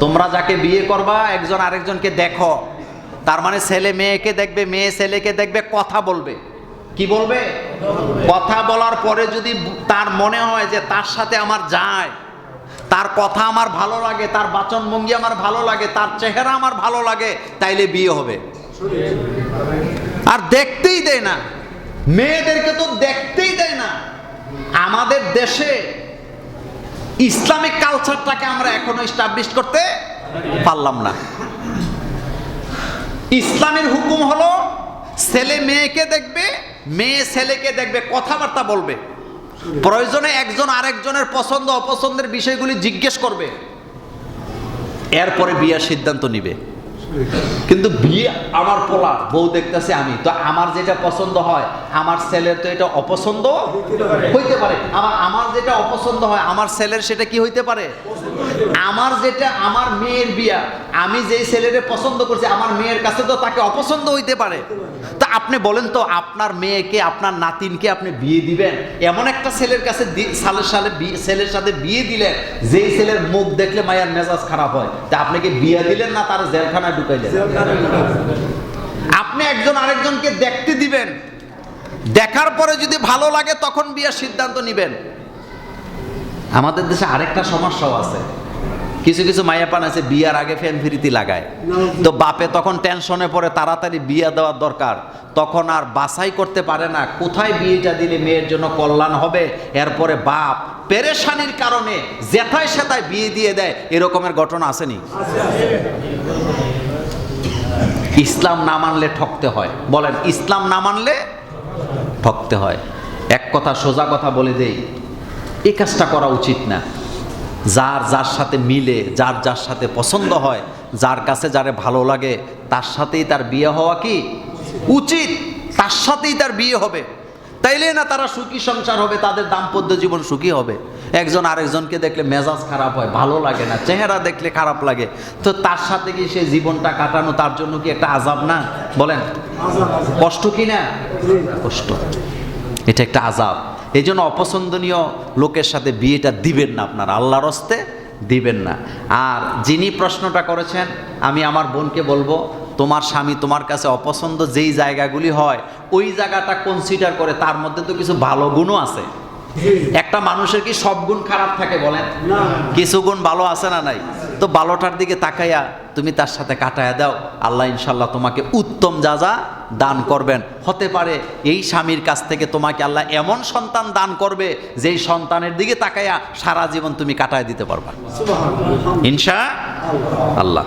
তোমরা যাকে বিয়ে করবা, একজন আরেকজনকে দেখো। তার মানে ছেলে মেয়েকে দেখবে, মেয়ে ছেলেকে দেখবে, কথা বলবে। কি বলবে? কথা বলার পরে যদি তার মনে হয় যে তার সাথে আমার যায়, তার কথা আমার ভালো লাগে, তার বাচনভঙ্গি আমার ভালো লাগে, তার চেহারা আমার ভালো লাগে, তাইলে বিয়ে হবে। আর দেখতেই দেয় না। মেয়েদেরকে তো দেখতেই দেয় না। আমাদের দেশে ইসলামিক কালচারটাকে আমরা এখনও স্টাবলিশ করতে পারলাম না। ইসলামের হুকুম হলো, ছেলে মেয়েকে দেখবে, মেয়ে ছেলেকে দেখবে, কথাবার্তা বলবে। প্রয়োজনে একজন আরেকজনের পছন্দ, অপছন্দের বিষয়গুলি জিজ্ঞেস করবে। এরপরে বিয়ার সিদ্ধান্ত নিবে। কিন্তু বিয়ে আমার পোলা, বউ দেখতেছে আমি। তো আমার যেটা পছন্দ হয়, আমার ছেলের তো এটা অপছন্দ? হইতে পারে। আমার আমার যেটা অপছন্দ হয়, আমার ছেলের সেটা কি হইতে পারে? আমার যেটা, আমার মেয়ের বিয়া, আমি যেই ছেলেরে পছন্দ করছি, আমার মেয়ের কাছে তো তাকে অপছন্দ হইতে পারে। তা আপনি বলেন তো, আপনার মেয়েকে, আপনার নাতিনকে আপনি বিয়ে দিবেন? এমন একটা ছেলের কাছে সালে বিয়ে- ছেলের সাথে বিয়ে দিলেন যেই ছেলের মুখ দেখলে মায়ের মেজাজ খারাপ হয়। তা আপনি কি বিয়ে দিলেন না তার জেলখানায় আপনি একজন আরেকজনকে দেখতে দিবেন। দেখার পরে যদি ভালো লাগে, তখন বিয়ের সিদ্ধান্ত নিবেন। আমাদের দেশে আরেকটা সমস্যাও আছে। কিছু কিছু মায়াপান আছে, বিয়ার আগে ফ্যান ফিরিতি লাগায়। তো বাপে তখন টেনশনে পড়ে, তাড়াতাড়ি বিয়া দেওয়ার দরকার। তখন আর বাছাই করতে পারে না, কোথায় বিয়েটা দিলে মেয়ের জন্য কল্যাণ হবে? এরপরে বাপ পেরেশানির কারণে জেঠায় সেথায় বিয়ে দিয়ে দেয়, এরকমের ঘটনা আসেনি। ইসলাম না মানলে ঠকতে হয়। বলেন, ইসলাম না মানলে ঠকতে হয়। এক কথা সোজা কথা বলে দেই, এ কাজটা করা উচিত না। যার যার সাথে মিলে, যার যার সাথে পছন্দ হয়, যার কাছে যারে ভালো লাগে, তার সাথেই তার বিয়ে হওয়া কি উচিত? তার সাথেই তার বিয়ে হবে। তাইলে না তারা সুখী সংসার হবে, তাদের দাম্পত্য জীবন সুখী হবে। একজন আরেকজনকে দেখলে মেজাজ খারাপ হয়, ভালো লাগে না, চেহারা দেখলে খারাপ লাগে। তো তার সাথে কি সে জীবনটা কাটানো, তার জন্য কি একটা আজাব না? বলেন। কষ্ট কি না? কষ্ট। এটা একটা আজাব এই জন্য অপছন্দনীয় লোকের সাথে বিয়েটা দিবেন না আপনার। আল্লাহর হস্তে দিবেন না। আর যিনি প্রশ্নটা করেছেন, আমি আমার বোনকে বলব, তোমার স্বামী তোমার কাছে অপছন্দ যেই জায়গাগুলি হয়, ওই জায়গাটা কনসিডার করে, তার মধ্যে তো কিছু ভালো গুণও আছে। একটা মানুষের কি সব গুণ খারাপ থাকে বলেন? কিছু গুণ ভালো আছে না নাই? তো ভালোটার দিকে তাকাইয়া তুমি তার সাথে কাটায়া দাও। আল্লাহ ইনশাল্লাহ তোমাকে উত্তম যা যা দান করবেন। হতে পারে এই স্বামীর কাছ থেকে তোমাকে আল্লাহ এমন সন্তান দান করবে যেই সন্তানের দিকে তাকাইয়া সারা জীবন তুমি কাটায় দিতে পারবা। ইনশা আল্লাহ।